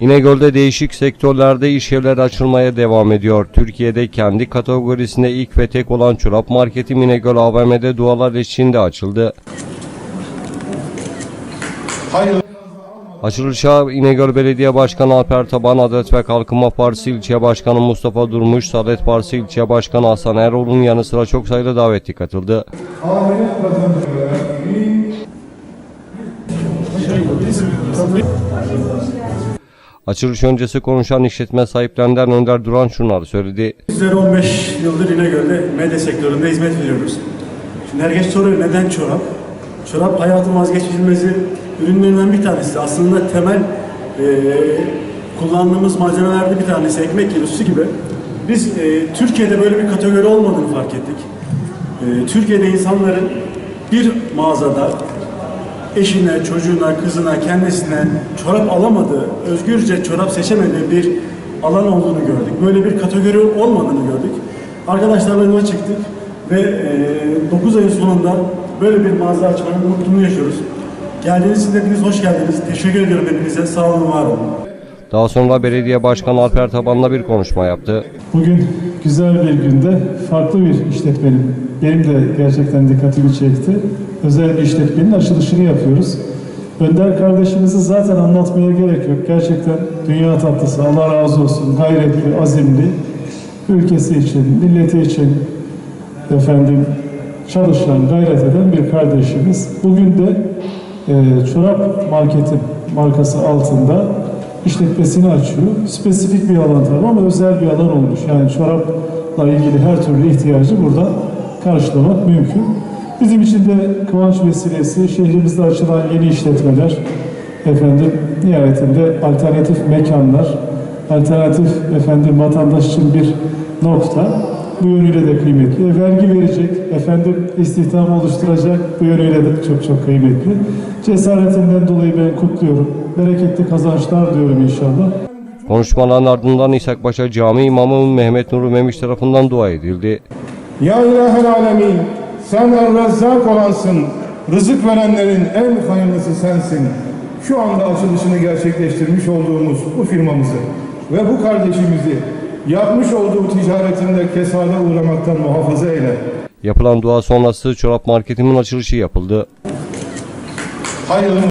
İnegöl'de değişik sektörlerde iş yerleri açılmaya devam ediyor. Türkiye'de kendi kategorisinde ilk ve tek olan çorap marketi İnegöl AVM'de dualar eşliğinde açıldı. Hayırlı Açılışa İnegöl Belediye Başkanı Alper Taban, Adalet ve Kalkınma Partisi İlçe Başkanı Mustafa Durmuş, Saadet Partisi İlçe Başkanı Hasan Eroğlu'nun yanı sıra çok sayıda davetli katıldı. kazançları Açılış öncesi konuşan işletme sahiplerinden Önder Duran şunları söyledi. Bizler 15 yıldır İnegöl'de medya sektöründe hizmet veriyoruz. Şimdi herkes soruyor neden çorap? Çorap hayatın vazgeçilmezi ürünlerinden bir tanesi. Aslında temel eee, kullandığımız malzemelerde bir tanesi ekmek gibi, su gibi. Biz eee, Türkiye'de böyle bir kategori olmadığını fark ettik. Eee, Türkiye'de insanların bir mağazada eşine, çocuğuna, kızına, kendisine çorap alamadığı, özgürce çorap seçemediği bir alan olduğunu gördük. Böyle bir kategori olmadığını gördük. Arkadaşlarla yola çıktık ve 9 ayın sonunda böyle bir mağaza açmanın mutluluğunu yaşıyoruz. Geldiğiniz için hepiniz hoş geldiniz. Teşekkür ediyorum hepinize. Sağ olun, var olun. Daha sonra Belediye Başkanı Alper Taban'la bir konuşma yaptı. Bugün güzel bir günde farklı bir işletmenin, benim de gerçekten dikkatimi çekti. Özel işletmenin açılışını yapıyoruz. Önder kardeşimizi zaten anlatmaya gerek yok. Gerçekten dünya tatlısı, Allah razı olsun, gayretli, azimli, ülkesi için, milleti için efendim çalışan, gayret eden bir kardeşimiz. Bugün de e, çorap marketi markası altında işletmesini açıyor. Spesifik bir alan tabii ama özel bir alan olmuş. Yani çorapla ilgili her türlü ihtiyacı burada karşılamak mümkün. Bizim için de kıvanç vesilesi şehrimizde açılan yeni işletmeler, efendim nihayetinde alternatif mekanlar, alternatif efendim vatandaş için bir nokta. Bu yönüyle de kıymetli. E, vergi verecek, efendim istihdam oluşturacak. Bu yönüyle de çok çok kıymetli. Cesaretinden dolayı ben kutluyorum. Bereketli kazançlar diyorum inşallah. Konuşmaların ardından İshakpaşa Camii İmamı Mehmet Nuri Memiş tarafından dua edildi. Ya ilahel alemin sen el-rezzak olansın. Rızık verenlerin en hayırlısı sensin. Şu anda açılışını gerçekleştirmiş olduğumuz bu firmamızı ve bu kardeşimizi yapmış olduğu ticaretinde kesade uğramaktan muhafaza eyle. Yapılan dua sonrası çorap marketimin açılışı yapıldı. Hayırlı